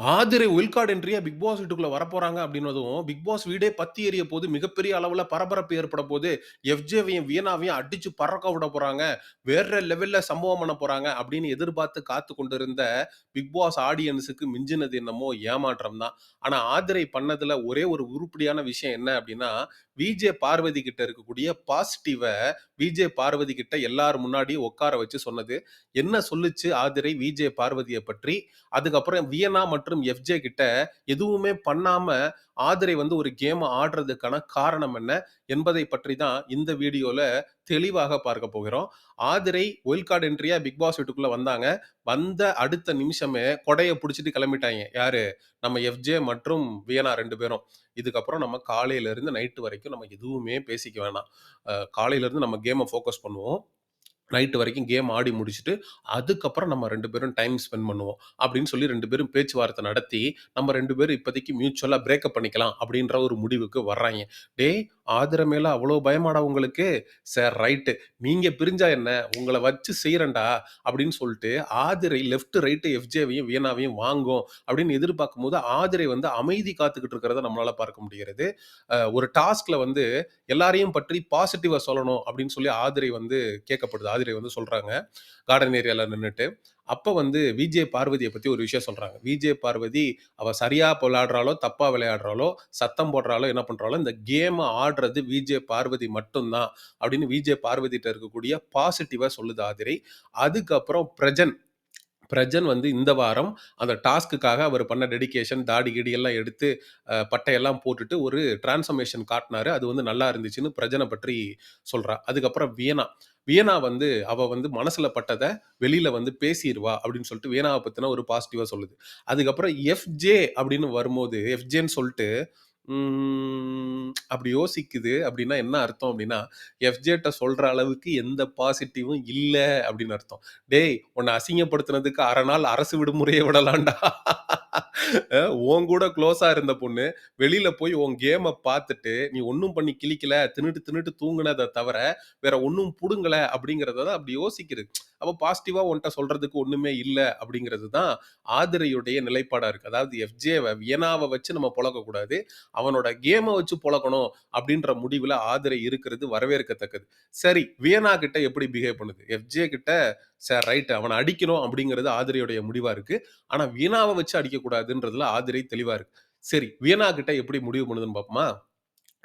Aathirai wild என்றியா என்ட்ரியா Bigg Boss வீட்டுக்குள்ள வரப்போறாங்க அப்படின்னதும், பிக் பாஸ் வீடே பத்தி எறிய போது, மிகப்பெரிய அளவுல பரபரப்பு ஏற்பட போது, எஃப்ஜேவையும், வியனாவையும் அடிச்சு பறக்க விட போறாங்க. வேற லெவல்ல சம்பவம் பண்ண போறாங்க அப்படின்னு எதிர்பார்த்து காத்து கொண்டிருந்த பிக் பாஸ் ஆடியன்ஸுக்கு மிஞ்சினது என்னமோ ஏமாற்றம் தான். ஆனா ஆதிரை பண்ணதுல ஒரே ஒரு உருப்படியான விஷயம் என்ன அப்படின்னா, விஜே பார்வதி கிட்ட இருக்கக்கூடிய பாசிட்டிவை விஜே பார்வதி கிட்ட எல்லார் முன்னாடியும் உட்கார வச்சு சொன்னது. என்ன சொல்லுச்சு ஆதிரை விஜே பார்வதியை பற்றி? அதுக்கப்புறம் வியன்னா மற்றும் எஃப்ஜே கிட்ட எதுவுமே பண்ணாம ஆதிரை வந்து ஒரு கேமை ஆடுறதுக்கான காரணம் என்ன? என்பதை பற்றி தான் இந்த வீடியோவில் தெளிவாக பார்க்க போகிறோம். ஆதிரை ஒயில் கார்டு என்ட்ரியா பிக் பாஸ் வீட்டுக்குள்ள வந்தாங்க. வந்த அடுத்த நிமிஷமே கொடையை பிடிச்சிட்டு கிளம்பிட்டாங்க யாரு? நம்ம எஃப்ஜே மற்றும் வியனா ரெண்டு பேரும். இதுக்கப்புறம் நம்ம காலையிலேருந்து நைட்டு வரைக்கும் நம்ம எதுவுமே பேசிக்க வேணாம். காலையிலேருந்து நம்ம கேமை ஃபோக்கஸ் பண்ணுவோம். நைட்டு வரைக்கும் கேம் ஆடி முடிச்சுட்டு, அதுக்கப்புறம் நம்ம ரெண்டு பேரும் டைம் ஸ்பெண்ட் பண்ணுவோம். அப்படின்னு சொல்லி ரெண்டு பேரும் பேச்சுவார்த்தை நடத்தி, நம்ம ரெண்டு பேரும் இப்போதைக்கு மியூச்சுவலாக பிரேக்கப் பண்ணிக்கலாம் அப்படின்ற ஒரு முடிவுக்கு வர்றாங்க டேய்! ஆதர மேல அவ்வளோ பயமாடா உங்களுக்கு? Sir right. நீங்கள் பிரிஞ்சா என்ன? உங்களை வச்சு செய்கிறண்டா அப்படின்னு சொல்லிட்டு, ஆதிரை லெஃப்ட், ரைட்டு எஃப்ஜேவையும், வியனாவையும் வாங்கும் அப்படின்னு எதிர்பார்க்கும்போது, ஆதிரை வந்து அமைதி காத்துக்கிட்டு இருக்கிறத நம்மளால் பார்க்க முடிகிறது. ஒரு டாஸ்கில் வந்து எல்லாரையும் பற்றி பாசிட்டிவாக சொல்லணும் அப்படின்னு சொல்லி ஆதிரை வந்து கேட்கப்படுது. ஆதிரை வந்து சொல்றாங்க. கார்டன் ஏரியால நின்னுட்டு. அப்ப வந்து விஜே பார்வதியை பத்தி ஒரு விஷயம் சொல்றாங்க. விஜே பார்வதி அவ சரியா விளையாடுறாலோ தப்பா விளையாடுறாலோ சத்தம் போடுறாலோ என்ன பண்ணுறாலோ இந்த கேமை ஆடுறது விஜே பார்வதி மட்டும்தான் அப்படின்னு விஜே பார்வதிட்ட இருக்கக்கூடிய பாசிட்டிவா சொல்லுது ஆதிரை. அதுக்கப்புறம் பிரஜன் பிரஜன் வந்து இந்த வாரம் அந்த டாஸ்க்குக்காக அவர் பண்ண டெடிகேஷன், தாடி கிடி எல்லாம் எடுத்து பட்டையெல்லாம் போட்டுட்டு ஒரு டிரான்ஸ்ஃபர்மேஷன் காட்டினாரு அது வந்து நல்லா இருந்துச்சுன்னு பிரஜனை பற்றி சொல்றா. அதுக்கப்புறம் வியனா வியனா வந்து அவ வந்து மனசுல பட்டதை வெளியில வந்து பேசிடுவா அப்படின்னு சொல்லிட்டு வியனாவை பத்தின ஒரு பாசிட்டிவா சொல்லுது. அதுக்கப்புறம் எஃப்ஜே அப்படின்னு வரும்போது, எஃப்ஜேன்னு சொல்லிட்டு அப்படி யோசிக்குது அப்படின்னா என்ன அர்த்தம் அப்படின்னா, எஃப்ஜேட்ட சொல்ற அளவுக்கு எந்த பாசிட்டிவும் இல்லை அப்படின்னு அர்த்தம். டேய்! உன்னை அசிங்கப்படுத்துனதுக்கு அரை நாள் அரசு விடுமுறையை விடலாம்டா. உன் கூட க்ளோஸா இருந்த பொண்ணு, வெளியில போய் உன் கேமை பார்த்துட்டு, நீ ஒன்றும் பண்ணி கிளிக்கல தின்னுட்டு தின்னுட்டு தூங்கினதை தவிர, வேற ஒன்றும் புடுங்கல அப்படிங்கிறத தான் அப்படி யோசிக்குது. அப்போ பாசிட்டிவா உன்கிட்ட சொல்றதுக்கு ஒண்ணுமே இல்லை அப்படிங்கிறது தான் ஆதிரையுடைய நிலைப்பாடா இருக்கு. அதாவது எஃப்ஜேவை வியனாவை வச்சு நம்ம பொழக்கக்கூடாது. அவனோட கேமை வச்சு புழக்கணும் அப்படின்ற முடிவில் ஆதிரை இருக்கிறது வரவேற்கத்தக்கது. சரி, வியனா கிட்ட எப்படி பிஹேவ் பண்ணுது? எஃப்ஜே கிட்ட சார் ரைட் அவனை அடிக்கணும் அப்படிங்கிறது ஆதிரையுடைய முடிவா இருக்கு. ஆனா வீணாவை வச்சு அடிக்கக்கூடாது கூடாதுன்றதுல ஆதிரை தெளிவா இருக்கு. சரி, வியனா கிட்ட எப்படி முடிவு பண்ணுதுன்னு பார்ப்போமா?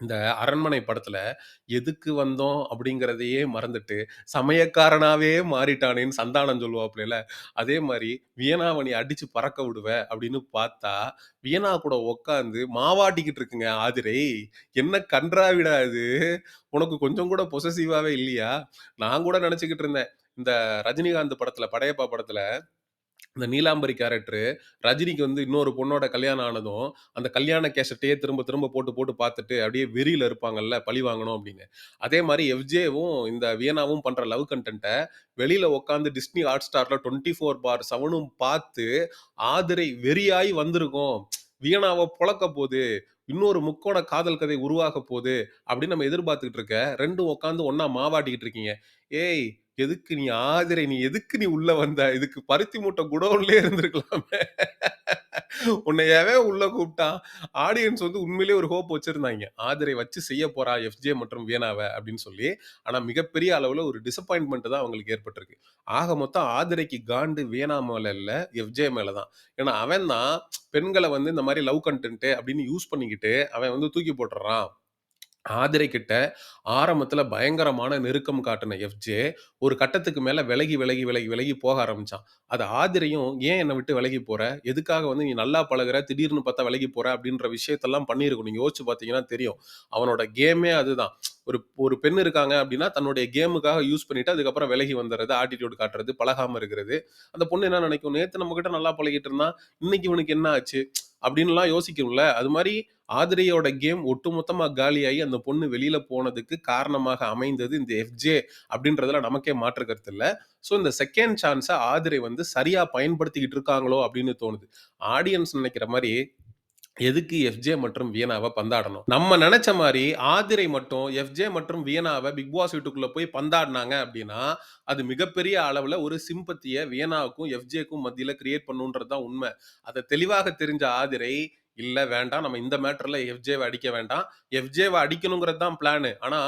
இந்த அரண்மனை படத்துல எதுக்கு வந்தோம் அப்படிங்கிறதையே மறந்துட்டு, சமயக்காரனாவே மாறிட்டானேன்னு சந்தானம் சொல்லுவாப்புல அதே மாதிரி வியனாவை நீ அடிச்சு பறக்க விடுவ அப்படின்னு பார்த்தா, வியனா கூட உக்காந்து மாவாட்டிக்கிட்டு இருக்குங்க ஆதிரை. என்ன கன்றாவிடாது உனக்கு கொஞ்சம் கூட பொசசிவாவே இல்லையா? நான் கூட நினச்சிக்கிட்டு இருந்தேன். இந்த ரஜினிகாந்த் படத்துல, படையப்பா படத்துல இந்த நீலாம்பரி கேரக்டரு ரஜினிக்கு வந்து இன்னொரு பொண்ணோட கல்யாணம் ஆனதும், அந்த கல்யாண கேசட்டையே திரும்ப திரும்ப போட்டு போட்டு பார்த்துட்டு அப்படியே வெறியில் இருப்பாங்கல்ல, பழி வாங்கணும் அப்படின்னு. அதே மாதிரி எஃப்ஜேவும் இந்த வியனாவும் பண்ணுற லவ் கண்டென்ட்டை வெளியில் உட்காந்து டிஸ்னி ஹாட் ஸ்டாரில் டுவெண்ட்டி ஃபோர் பார் செவனும் பார்த்து, ஆதிரை வெறியாகி வந்திருக்கும் வியனாவை பொளக்க போகுது இன்னொரு முக்கோண காதல் கதை உருவாக போகுது அப்படின்னு நம்ம எதிர்பார்த்துக்கிட்டு இருக்க, ரெண்டும் உட்காந்து ஒன்றா மாவாட்டிக்கிட்டு இருக்கீங்க. ஏய்! எதுக்கு நீ ஆதிரை நீ எதுக்கு நீ உள்ள வந்த? இதுக்கு பருத்தி மூட்டை குடோன்லயே இருந்திருக்கலாமே. உன்ன எவன் உள்ள கூப்பிட்டான்? ஆடியன்ஸ் வந்து உண்மையிலேயே ஒரு ஹோப் வச்சிருந்தாங்க ஆதிரை வச்சு செய்ய போறா எஃப்ஜே மற்றும் வியன்னாவ அப்படின்னு சொல்லி. ஆனா மிகப்பெரிய அளவுல ஒரு டிசப்பாயின்மெண்ட் தான் அவங்களுக்கு ஏற்பட்டிருக்கு. ஆக மொத்தம் ஆதிரைக்கு காண்டு வேணா மேல இல்ல, எஃப்ஜே மேலதான் ஏன்னா அவன் தான் பெண்களை வந்து இந்த மாதிரி லவ் கண்டென்ட் அப்படின்னு யூஸ் பண்ணிக்கிட்டு, அவன் வந்து தூக்கி போட்டுறான் ஆதிரை கிட்ட ஆரம்பத்துல பயங்கரமான நெருக்கம் காட்டின எஃப்ஜே, ஒரு கட்டத்துக்கு மேல விலகி, விலகி, விலகி, விலகி போக ஆரம்பிச்சான். அது ஆதிரையும் "ஏன் என்ன விட்டு விலகி போற? எதுக்காக வந்து நீ நல்லா பழகுற, திடீர்னு பார்த்தா விலகி போற" அப்படின்ற விஷயத்தெல்லாம் பண்ணியிருக்கும். நீங்க யோசிச்சு பார்த்தீங்கன்னா தெரியும். அவனோட கேமே அதுதான். ஒரு ஒரு பெண் இருக்காங்க அப்படின்னா, தன்னுடைய கேமுக்காக யூஸ் பண்ணிட்டு, அதுக்கப்புறம் விலகி வந்துர்றது, ஆட்டிட்யூட் காட்டுறது, பழகாம இருக்கிறது. அந்த பொண்ணு என்ன நினைக்கும்? "நேத்து நம்மகிட்ட நல்லா பழகிட்டு இருந்தான். இன்னைக்கு இவனுக்கு என்ன ஆச்சு?" அப்படின்லாம் யோசிக்கும்ல. அது மாதிரி ஆதிரையோட கேம் ஒட்டுமொத்தமாக காலியாகி, அந்த பொண்ணு வெளியில போனதுக்கு காரணமாக அமைந்தது இந்த எஃப்ஜே அப்படின்றதுல நமக்கே மாற்று கருத்து இல்லை ஸோ இந்த செகண்ட் சான்ஸை ஆதிரை வந்து சரியா பயன்படுத்திக்கிட்டு இருக்காங்களோ அப்படின்னு தோணுது. ஆடியன்ஸ் நினைக்கிற மாதிரி எதுக்கு எஃப்ஜே மற்றும் வியனாவை பந்தாடணும்? நம்ம நினைச்ச மாதிரி ஆதிரை மட்டும் எஃப்ஜே மற்றும் வியனாவை பிக் பாஸ் வீட்டுக்குள்ள போய் பந்தாடினாங்க அப்படின்னா அது மிகப்பெரிய அளவுல ஒரு சிம்பத்திய வியனாவுக்கும், எஃப்ஜேக்கும் மத்தியில கிரியேட் பண்ணுன்றது தான் உண்மை அதை தெளிவாக தெரிஞ்ச ஆதிரை, இல்ல வேண்டாம் நம்ம இந்த மேட்டர்ல எஃப்ஜேவை அடிக்க வேண்டாம். எஃப்ஜேவை அடிக்கணுங்கிறது தான் பிளானு. ஆனா,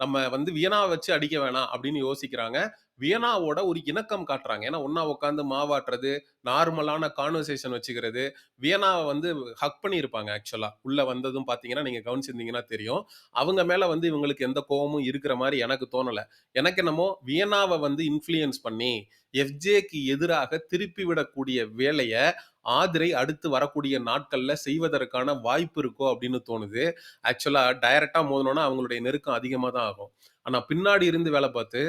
நம்ம வந்து வியனாவை வச்சு அடிக்க வேணாம் அப்படின்னு யோசிக்கிறாங்க. வியனாவோட ஒரு இணக்கம் காட்டுறாங்க. ஏன்னா, ஒன்றா உட்காந்து மாவாட்டுறது, நார்மலான கான்வர்சேஷன் வச்சுக்கிறது. வியனாவை வந்து ஹக் பண்ணியிருப்பாங்க ஆக்சுவலா. உள்ள வந்ததும் பார்த்தீங்கன்னா, நீங்க கவனிச்சிருந்தீங்கன்னா தெரியும். அவங்க மேல வந்து இவங்களுக்கு எந்த கோபமும் இருக்கிற மாதிரி எனக்கு தோணல. எனக்கு என்னமோ வியனாவை வந்து இன்ஃப்ளூயன்ஸ் பண்ணி, எஃப்ஜேக்கு எதிராக திருப்பி விடக்கூடிய வேலையை ஆதிரை அடுத்து வரக்கூடிய நாட்கள்ல செய்வதற்கான வாய்ப்பு இருக்கோ அப்படின்னு தோணுது. ஆக்சுவலா டைரக்டா மோதணும்னா அவங்களுடைய நெருக்கம் அதிகமா தான் ஆகும். ஆனா பின்னாடி இருந்து வேலை பார்த்து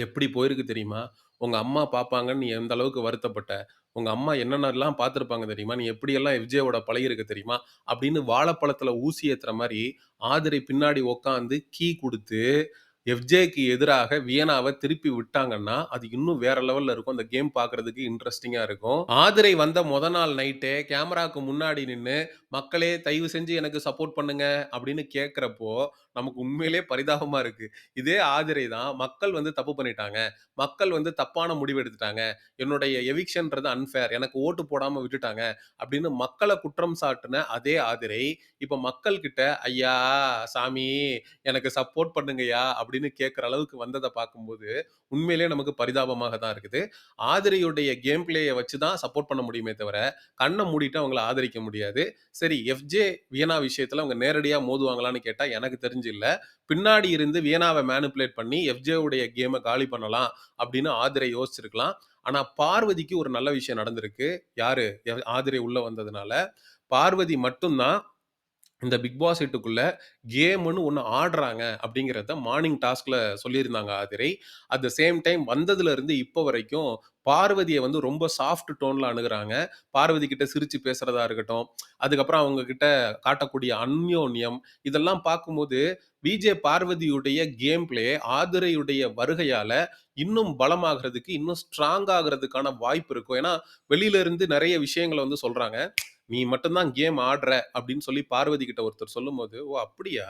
எப்படி போயிருக்கு தெரியுமா? உங்க அம்மா பார்ப்பாங்கன்னு நீ எந்த அளவுக்கு வருத்தப்பட்ட? உங்க அம்மா என்னென்னலாம் பார்த்துருப்பாங்க தெரியுமா? நீ எப்படியெல்லாம் எஃப்ஜேவோட பழகியிருக்க தெரியுமா? அப்படின்னு வாழைப்பழத்தில ஊசி ஏத்துற மாரி, ஆதிரை பின்னாடி உட்காந்து கீ குடுத்து, எஃப்ஜேக்கு எதிராக வியனாவ திருப்பி விட்டாங்கன்னா, அது இன்னும் வேற லெவல்ல இருக்கும். அந்த கேம் பார்க்கறதுக்கு இன்ட்ரஸ்டிங்கா இருக்கும். ஆதிரை வந்த மொத நாள் நைட்டே கேமராக்கு முன்னாடி நின்னு, "மக்களே தயவு செஞ்சு எனக்கு சப்போர்ட் பண்ணுங்க" அப்படின்னு கேட்கிறப்போ, நமக்கு உண்மையிலே பரிதாபமா இருக்கு. இதே ஆதிரை தான் மக்கள் வந்து தப்பு பண்ணிட்டாங்க. மக்கள் வந்து தப்பான முடிவு எடுத்துட்டாங்க. என்னுடைய எவிக்ஷன்றது அன்ஃபேர். எனக்கு ஓட்டு போடாம விட்டுட்டாங்க. அப்படின்னு மக்களை குற்றம் சாட்டின அதே ஆதிரை, இப்ப மக்கள் கிட்ட "ஐயா, சாமி எனக்கு சப்போர்ட் பண்ணுங்கய்யா" அப்படின்னு கேட்குற அளவுக்கு வந்ததை பார்க்கும்போது, உண்மையிலேயே நமக்கு பரிதாபமாக தான் இருக்குது. ஆதிரையுடைய கேம் பிளேயை வச்சு தான் சப்போர்ட் பண்ண முடியுமே தவிர, கண்ணை மூடிட்டு அவங்கள ஆதரிக்க முடியாது. சரி எஃப்ஜே, வியனா விஷயத்தில் அவங்க நேரடியாக மோதுவாங்களான்னு கேட்டால் எனக்கு தெரிஞ்சு இல்ல. பின்னாடி இருந்து வியனாவை மேனிபுலேட் பண்ணி எஃப்ஜே உடைய கேமை காலி பண்ணலாம் அப்படின்னு ஆதிரை யோசிச்சிருக்கலாம். ஆனா பார்வதிக்கு ஒரு நல்ல விஷயம் நடந்திருக்கு. யாரு? ஆதிரை உள்ள வந்ததுனால. பார்வதி மட்டும்தான் இந்த பிக் பாஸ் வீட்டுக்குள்ள கேம்னு ஒன்று ஆடுறாங்க அப்படிங்கிறத மார்னிங் டாஸ்கில் சொல்லியிருந்தாங்க Aathirai. At the same time வந்ததுலேருந்து இப்போ வரைக்கும் பார்வதியை வந்து ரொம்ப சாஃப்ட் டோனில் அணுகிறாங்க பார்வதி கிட்ட சிரித்து பேசுகிறதா இருக்கட்டும், அதுக்கப்புறம் அவங்க கிட்ட காட்டக்கூடிய அந்யோன்யம், இதெல்லாம் பார்க்கும்போது விஜே பார்வதியுடைய கேம் பிளே ஆதிரையுடைய வருகையால் இன்னும் பலமாகறதுக்கு, இன்னும் ஸ்ட்ராங் ஆகிறதுக்கான வாய்ப்பு இருக்கும். ஏன்னா, வெளியில இருந்து விஷயங்களை விஷயங்கள வந்து சொல்கிறாங்க "நீ மட்டும்தான் கேம் ஆடுற" அப்படின்னு சொல்லி பார்வதி கிட்ட ஒருத்தர் சொல்லும்போது, "ஓ! அப்படியா?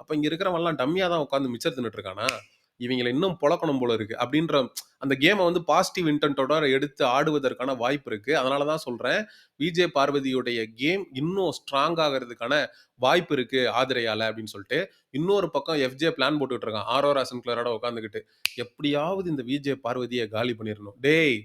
அப்போ இங்கே இருக்கிறவன்லாம் டம்மியாக தான் உட்காந்து மிச்சர் தின்னுட்டு இருக்கானா? இவங்களை இன்னும் புழக்கணும் போல இருக்கு." அப்படின்ற அந்த கேமை வந்து பாசிட்டிவ் இன்டென்ட்டோட எடுத்து ஆடுவதற்கான வாய்ப்பு இருக்கு. அதனால தான் சொல்றேன், விஜே பார்வதியுடைய கேம் இன்னும் ஸ்ட்ராங் ஆகிறதுக்கான வாய்ப்பு இருக்கு ஆதிரையால அப்படின்னு சொல்லிட்டு. இன்னொரு பக்கம் எஃப்ஜே பிளான் போட்டுட்டு இருக்கான். ஆரோரா சின்க்ளரோட உட்காந்துக்கிட்டு எப்படியாவது இந்த விஜே பார்வதியை காலி பண்ணிடணும் டேய்!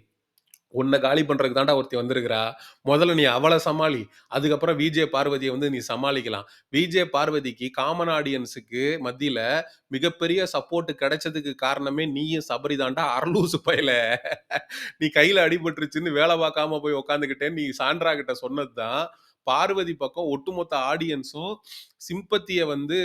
உன்னை காலி பண்றதுக்கு தாண்டா ஒருத்தி வந்திருக்கிறா. முதல்ல நீ அவளை சமாளி. அதுக்கப்புறம் விஜே பார்வதியை வந்து நீ சமாளிக்கலாம். விஜே பார்வதிக்கு காமன் ஆடியன்ஸுக்கு மத்தியில மிகப்பெரிய சப்போர்ட் கிடைச்சதுக்கு காரணமே நீயும் சபரி தாண்டா அரலூசு பயல. நீ கையில அடிபட்டுருச்சுன்னு வேலை பார்க்காம போய் உட்கார்ந்துகிட்டேன்னு நீ சாண்ட்ரா கிட்ட சொன்னது தான், பார்வதி பக்கம் ஒட்டுமொத்த ஆடியன்ஸும் சிம்பத்தியை வந்து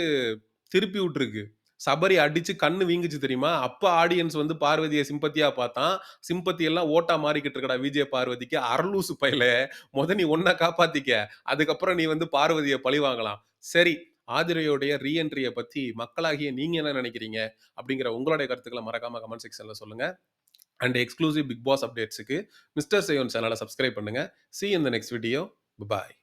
திருப்பி விட்டுருக்கு. சபரி அடிச்சு கண்ணு வீங்குச்சு தெரியுமா? அப்ப ஆடியன்ஸ் வந்து பார்வதியை சிம்பத்தியா பார்த்தான். சிம்பத்தி எல்லாம் ஓட்டா மாறிக்கிட்டு இருக்கடா விஜே பார்வதிக்கு. அரலூசு பயலே! முத நீ உன்ன காப்பாத்திக்க. அதுக்கப்புறம் நீ வந்து பார்வதியை பழி வாங்கலாம். சரி, ஆதிரையுடைய ரீஎன்ட்ரியை பத்தி மக்களாகிய நீங்க என்ன நினைக்கிறீங்க? அப்படிங்கிற உங்களுடைய கருத்துக்களை மறக்காம கமெண்ட் செக்ஷன்ல சொல்லுங்க. அண்ட் எக்ஸ்க்ளூசிவ் பிக் பாஸ் அப்டேட்ஸுக்கு மிஸ்டர் சேயோன் சேனலை சப்ஸ்கிரைப் பண்ணுங்க. சி இந்த நெக்ஸ்ட் வீடியோ. பாய்.